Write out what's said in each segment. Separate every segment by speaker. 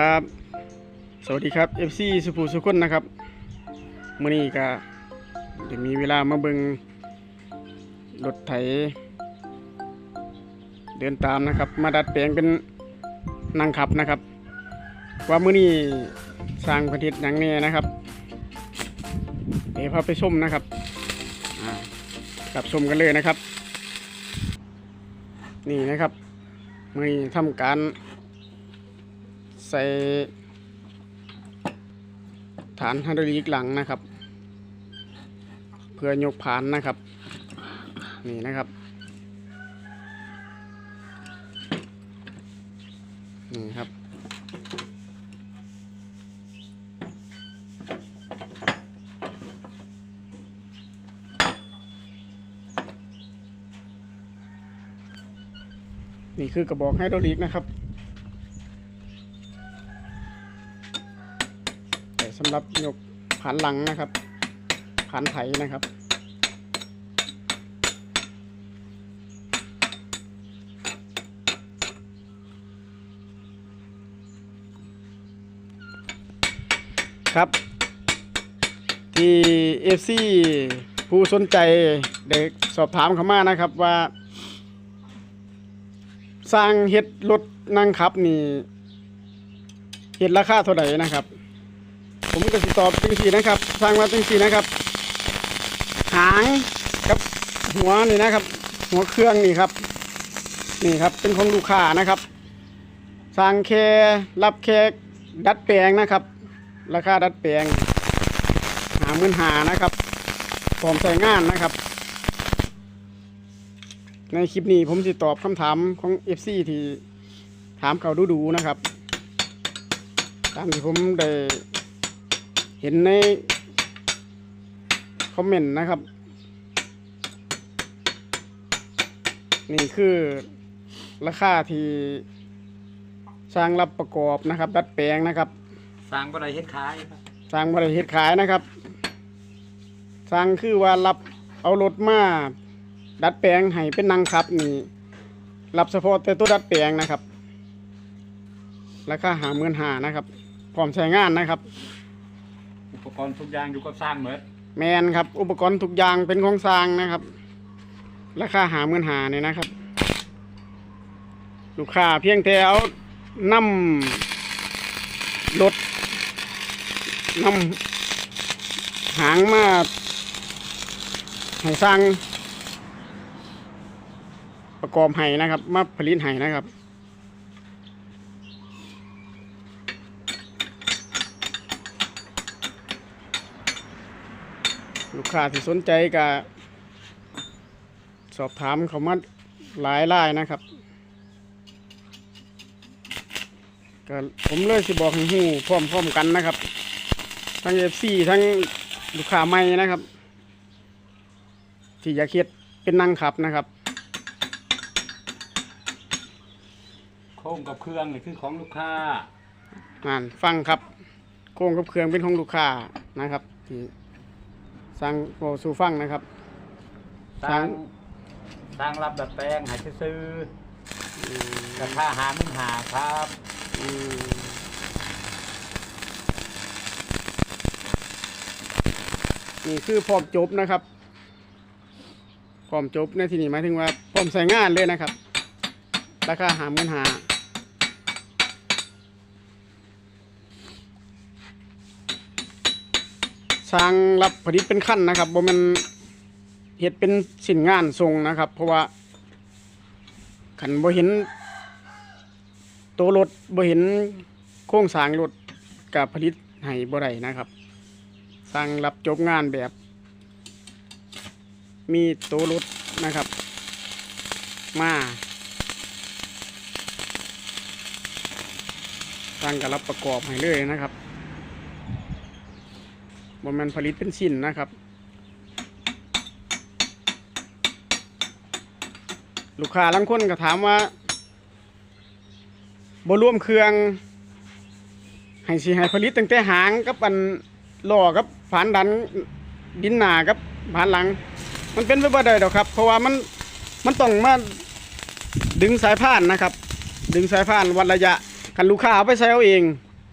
Speaker 1: ครับสวัสดีครับ FC สุภูสุคนนะครับมื่อนี้ก็จะมีเวลามาเบิงรถไถ เดินตามนะครับ มาดัดแปลงเป็นนั่งขับนะครับ ว่ามื่อนี้สร้างประเทศหยังแน่นะครับเดี๋ยวพาไปชมนะครับกลับชมกันเลยนะครับ นี่นะครับมื่อนี้ทำการ ใส่ฐานฮดรอลิกหลังนะครับ เพื่อยกผ่านนะครับ นี่นะครับนี่ครับ นี่คือกระบอกไฮดรอลิกนะครับ แต่สำหรับยกผานหลังนะครับผานไถนะครับ ครับ ที่เอฟซีผู้สนใจเด็กสอบถามเข้ามานะครับว่าสร้างเฮ็ดรถนั่งขับนี่เฮ็ดราคาเท่าไหร่นะครับ ผมก็สิตอบจังสีนะครับสร้างมาจังสีนะครับ หางกับหัวนี่นะครับ หัวเครื่องนี่ครับ นี่ครับเป็นของลูกค้านะครับสร้างแค่รับแค่ดัดแปลงนะครับ ราคาดัดแปลงหาหมื่นหานะครับพร้อมใช้งานนะครับ ในคลิปนี้ผมจะตอบคำถามของ FC ที่ถามเขาดูๆนะครับ ตามที่ผมได้ เห็นในคอมเมนต์นะครับ นี่คือราคาที่สร้างรับประกอบนะครับ ดัดแปลงนะครับ
Speaker 2: สร้างบ่ได้เฮ็ดขายครับ
Speaker 1: สร้างบริเฮ็ดขายนะครับ สร้างคือว่ารับเอารถมาดัดแปลงให้เป็นนังขับนี่รับเฉพาะแต่ตัวดัดแปลงนะครับ ราคาหาเงินหานะครับ พร้อมใช้งานนะครับ
Speaker 2: อุ ปกรณ์ทุกอย่างอยู่กับสร้างเหมด
Speaker 1: แมนครับ อุปกรณ์ทุกอย่างเป็นของสร้างนะครับ ราคาหาเงินหาเนี่ยนะครับ ลูกค้าเพียงแต่เอานำรถนำหางมาให้สร้างประกอบให้นะครับ มาผลิตให้นะครับ ค้าที่สนใจก็สอบถามเขามาหลายรายนะครับก็ผมเลยสิบอกให้ฮู้พร้อมๆกันนะครับ ทั้งเอฟซีทั้งลูกค้าใหม่นะครับ ที่อยากเฮ็ดเป็นนั่งขับนะครับ
Speaker 2: โค้งกับเครื่องนี่คือของลูกค้า
Speaker 1: งานฟังครับ โครงกับเครื่องเป็นของลูกค้านะครับที่ สั่งโอสู่ฟังนะครับ
Speaker 2: สร้าง
Speaker 1: สร้าง
Speaker 2: สร้างรับดัดแปลงให้ซื้อ
Speaker 1: อืม
Speaker 2: ๆราคาหามึงหาครับ
Speaker 1: อืมนี่คือพร้อมจบนะครับ พร้อมจบในที่นี้หมายถึงว่าพร้อมใส่งานเลยนะครับ ราคาหาเงินหา สร้างรับผลิตเป็นขั้นนะครับบ่มันเฮ็ดเป็นสินงานทรงนะครับ เพราะว่าขันบ่เห็น ตัวรถบ่เห็นโครงสางรถกับผลิตให้บ่ได้นะครับ สร้างรับจบงานแบบ มีตัวรถนะครับ มาสร้างกับรับประกอบให้เลยนะครับ บ่แมันผลิตเป็นชิ้นนะครับ ลูกค้าลังคนก็ถามว่าบรวมเครื่อง ให้สิให้ผลิตตั้งแต่หางกับอันล้อกับผานดันดินหนากับผานหลัง มันเป็นไปบ่ได้ดอกครับ เพราะว่ามันมันต้องมาดึงสายพานนะครับ ดึงสายพานวัดระยะคันลูกค้าเอาไปใช้เอาเอง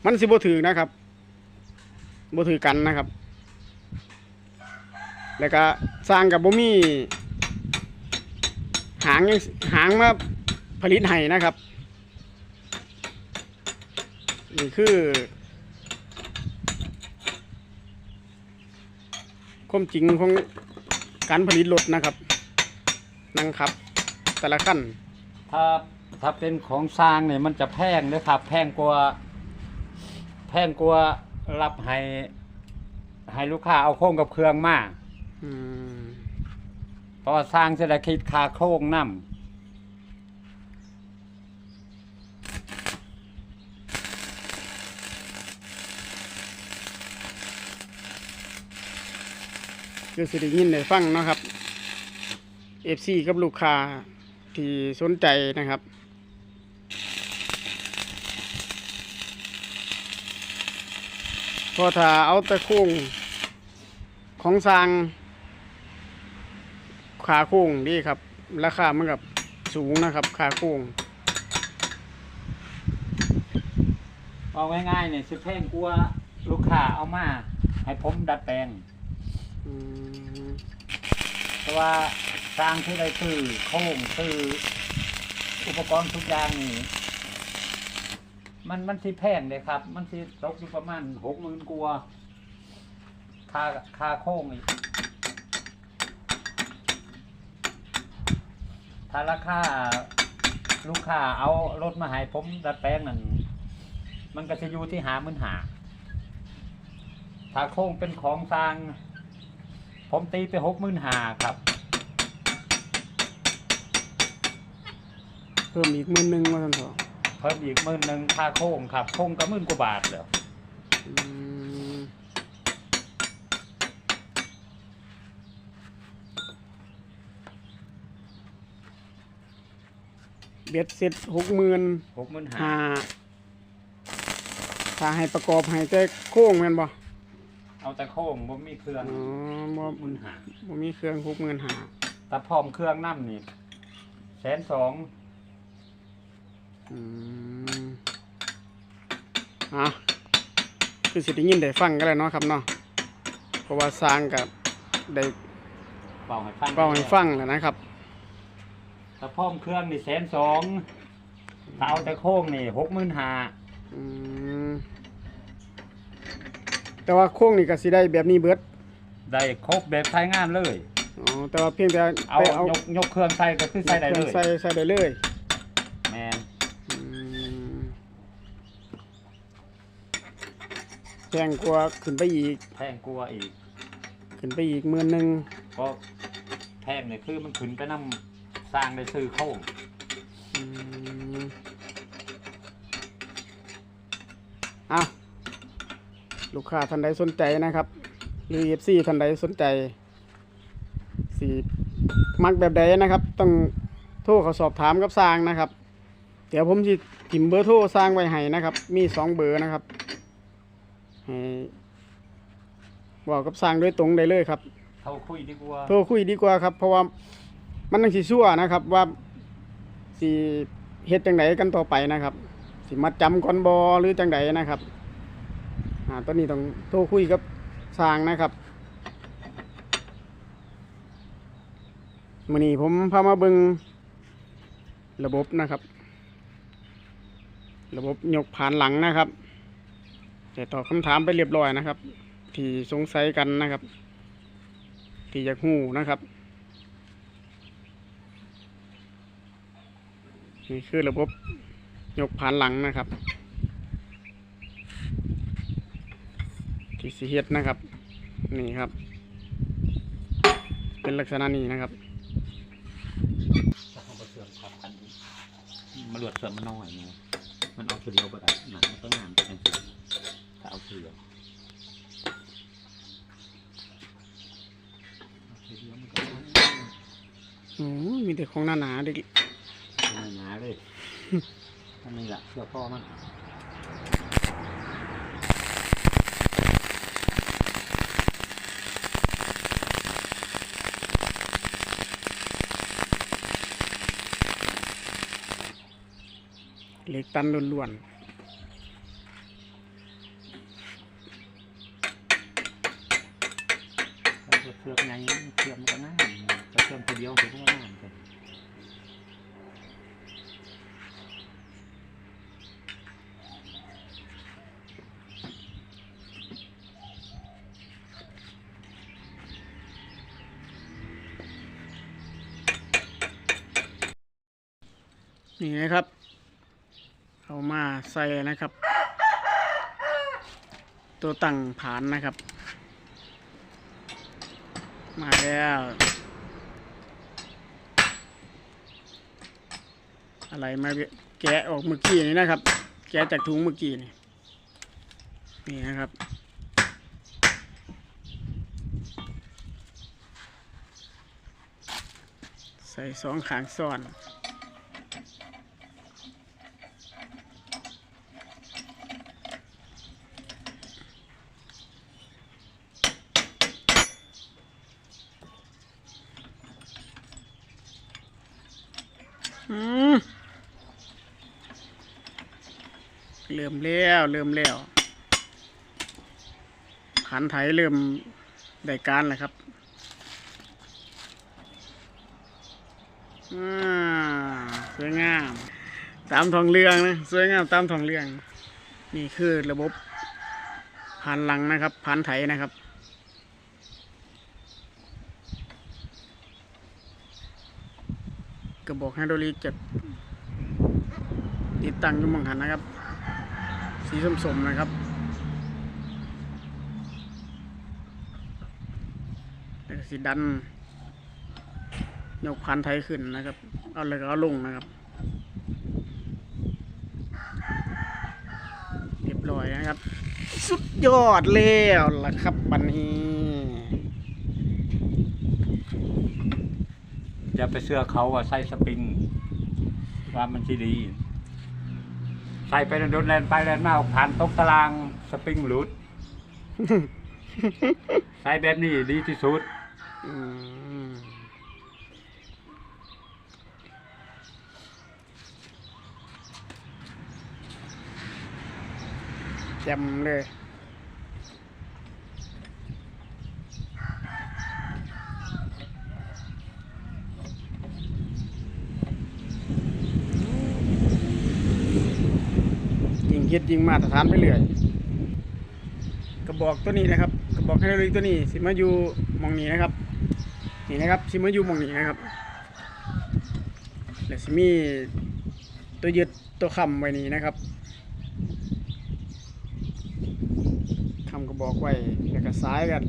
Speaker 1: มันสิบ่ถือนะครับบ่ถือกันนะครับ แล้วก็สร้างกับบ่มีหางยังหางมาผลิตให้นะครับ นี่คือความจริงของการผลิตรถนะครับ นั่งขับ แต่ละขั้น
Speaker 2: ถ้าถ้าเป็นของสร้างเนี่ยมันจะแพงเลยครับ แพงกว่าแพงกว่ารับให้ให้ลูกค้าเอาโครงกับเครื่องมา
Speaker 1: อืม
Speaker 2: เพราะสร้างจะได้คิดคาโครงนํ
Speaker 1: คือสิได้ยินได้ฟังเนาะครับ FC กับลูกค้าที่สนใจนะครับ พอถ้าเอาต่โค้งของสร้าง ขาโค้งดีครับ ราคามันกับสูงนะครับขาโค้ง
Speaker 2: เอาง่ายๆเนี่ยสิแพงกว่าลูกค้าเอามาให้ผมดัดแปลงเพราะว่าสร้างที่ได้ซื้อโค้งซื้ออุปกรณ์ทุกอย่างนี่มันมันสิแพงเลยครับ มันสิตกอยู่ประมาณหกหมื่นกว่าค่าค่าโค้งอีก ถ้าราคาลูกค้าเอารถมาให้ผมดัดแปลงนั่นมันก็จะอยู่ที่หาหมื่นหาถ้าโค้งเป็นของสร้าง ผมตีไปหกหมื่นหาครับ
Speaker 1: เพิ่มอีกหมื่นหนึ่งว่าท่านสอ
Speaker 2: เพิ่มอีกหมื่นหนึ่งค่าโค้งครับ โค้งก็หมื่นกว่าบาทเลย
Speaker 1: อืม เบ็ดเสร็จหกหมื่น
Speaker 2: หกหมื่นหา
Speaker 1: หาถ้าให้ประกอบให้แต่โค้งแม่นบ่
Speaker 2: เอาแต่โค้งผมมีเครื่อง
Speaker 1: อ๋อบ่
Speaker 2: หกหมื่นหา
Speaker 1: บ่มีเครื่องหกหมื่นหา
Speaker 2: แต่พร้อมเครื่องน้ำนี่แสนสอง
Speaker 1: อืมอะคือสิได้ยินได้ฟังกันแล้วเนาะครับเนาะเพราะว่าสร้างกับได้
Speaker 2: เป่าให้ฟัง
Speaker 1: เล่าให้ฟังแล้วนะครับ
Speaker 2: แต่พร้อมเครื่องนี่แสนสองถ้าเอาแต่โค้งนี่หกหมื่นหา
Speaker 1: อืมแต่ว่าโค้งนี่ก็สิได้แบบนี้เบิด
Speaker 2: ได้ครบแบบใช้งานเลย
Speaker 1: อ๋อแต่ว่าเพียงแต่
Speaker 2: เอา
Speaker 1: ไปเอา
Speaker 2: ยกยกเครื่องใส่ก็คือใส่ได้เลย
Speaker 1: ใส่ใส่ได้เลย
Speaker 2: แมน
Speaker 1: อืมแพงกว่าขึ้นไปอีก
Speaker 2: แพงกลัวาอีก
Speaker 1: ขึ้นไปอีกหมื่นหนึ่ง
Speaker 2: ก็แพงเนี่ยคือมันขึ้นไปนํ สร้างได้ซื้อโค้ง
Speaker 1: อืมอะลูกค้าท่านใดสนใจนะครับ หรือเอฟซีท่านใดสนใจสีมักแบบใดนะครับ ต้องโทรเขาสอบถามกับสร้างนะครับ เดี๋ยวผมจะถิมเบอร์โทรสร้างไว้ให้นะครับ มีสองเบอร์นะครับให้บอกกับสร้างโดยตรงได้เลยครับ
Speaker 2: เท่าคุยดีกว่า
Speaker 1: โทรคุยดีกว่าครับ เพราะว่า มันต้องสิชั่วนะครับ ว่าสิเฮ็ดจังไดกันต่อไปนะครับ สิมัดจำก่อนบอหรือจังไดนะครับอ่าตอนนี้ต้องโทรคุยกับสร้างนะครับมื้อนี้ผมพามาเบิงระบบนะครับ ระบบยกผ่านหลังนะครับแต่ตอบคำถามไปเรียบร้อยนะครับ ที่สงสัยกันนะครับ ที่อยากหูนะครับ นี่คือระบบยกผ่านหลังนะครับ ที่สีเฮ็ดนะครับ นี่ครับ เป็นลักษณะนี้นะครับ
Speaker 2: มาหลวดเสื่อมมันน้อยเนะมันเอาคือเดียวก็ได้หนังมันก็งามเป็นสิถ้าเอาเดียวเอาคือเดียวมันก็งาม
Speaker 1: โอ้ยมีแต่ของหนาหนาๆเด็ก
Speaker 2: อันนี้แหละเสื้อพ่อมัน
Speaker 1: เหล็กตันล้วนๆ
Speaker 2: เสือกไงเชื่อกมันก็ง่ายเชื่อมตัวเดียวเห็นว่าง่าย
Speaker 1: นี่นะครับ เอามาใส่นะครับ ตัวตั้งผานนะครับ มาแล้วอะไรมาแกะออกเมื่อกี้นี่นะครับ แกะจากถุงเมื่อกี้นี่นี่นะครับ ใส่สองขางซ้อน อืมเริ่มแล้วเริ่มแล้วขันไถเริ่มได้การแล้วครับอ่าสวยงาม ตามทองเรืองนะสวยงามตามทองเรือง นี่คือระบบผ่านหลังนะครับผ่านไถนะครับกระบอกไฮโดรลิกจะติดตั้งอยู่มองหันนะครับ สีส้มๆนะครับแล้วก็สีดัน ยกพันไทยขึ้นนะครับ เอาเลยก็เอาลงนะครับ เรียบร้อยนะครับ สุดยอดแล้วล่ะครับบันนี้
Speaker 2: จะไปเสื้อเขาว่าใส่สปริง ว่ามันสิดี ใส่ไปโดนแลนไปแลนมาผ่านตกตารางสปริงหลุด ใส่แบบนี้ดีที่สุด
Speaker 1: อืมแจ่มเลย เฮ็ดยิงมาตรฐานไปเรื่อยกระบอกตัวนี้นะครับ กระบอกไฮโดรลิกตัวนี้สิมาอยู่มองนี้นะครับนี่นะครับสิมาอยู่มองนี้นะครับแล้วสิมีตัวยึดตัวค้ำไว้นี่นะครับค้ำกระบอกไว้แล้วก็ซ้ายกัน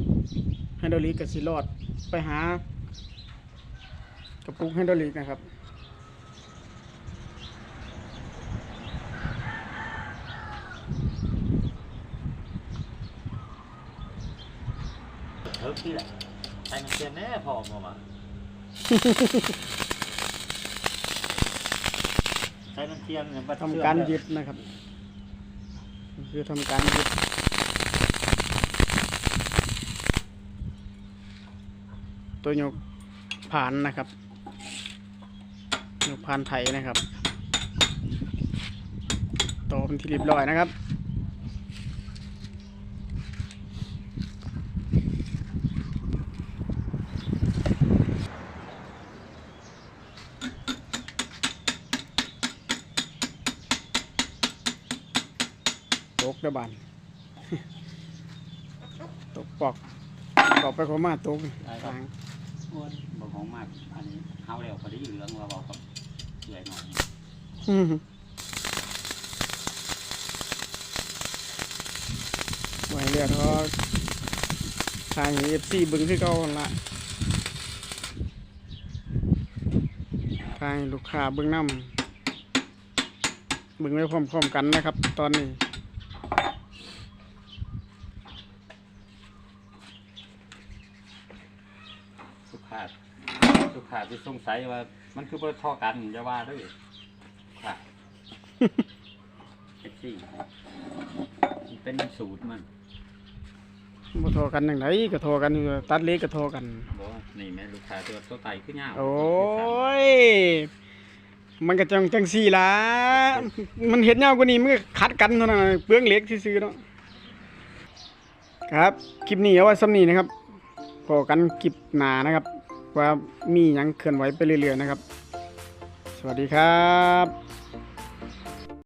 Speaker 1: ไฮโดรลิกกับสิรอดไปหากระปุกไฮโดรลิกนะครับ
Speaker 3: เทิร์กนี่แหละใส่มันเทียนแน่พอมามาใส่มันเทียนเนี่ยบัด
Speaker 1: ทำ
Speaker 3: เชื่อม
Speaker 1: การ
Speaker 3: เนี่ย
Speaker 1: ยึดนะครับ คือทำการยึดตัวยกผ่านนะครับยกผ่านไถนะครับต่อเป็นที่เรียบร้อยนะครับ ตกเด้อบานตกปอกปอกไปขอมาตกทาง
Speaker 3: อ้วนบอกของมากอันนี้เฮาแล้วพอดีเหลืองเราบอกกับเหลือยหน่อย
Speaker 1: อืมไว้เรียกเขาทางเอฟซีบึงคือเก่าหั่นละทางลูกค้าเบึงน้ำบึงไว้พร้อมๆกันนะครับ ตอนนี้
Speaker 2: ลูกค้าลูกค้าที่ สงสัยว่า มันคือเบอร์ท่อกันอย่าว่าเด้วยค่ะเอฟซีมันเป็นสูตรมัน
Speaker 1: บ่โทรกันอย่างไรก็โทรกันอยู่ตัดเล็กก็โทรกัน
Speaker 2: บอกว่านี่แม่ลูกค้าตัวตัวไตขึ้นยาว
Speaker 1: โอ้ย มันก็จังจังสี่ละมันเห็นยาวกว่านี้มันก็ขัดกันเท่านั้นน่ะเปลืองเหล็กซื่อๆเนาะ ครับ คลิปนี้เอาไว้ซ้ำนี้นะครับพอกันคลิปหนานะครับ ว่ามีหยังเคลื่อนไหวไปเรื่อยๆนะครับ สวัสดีครับ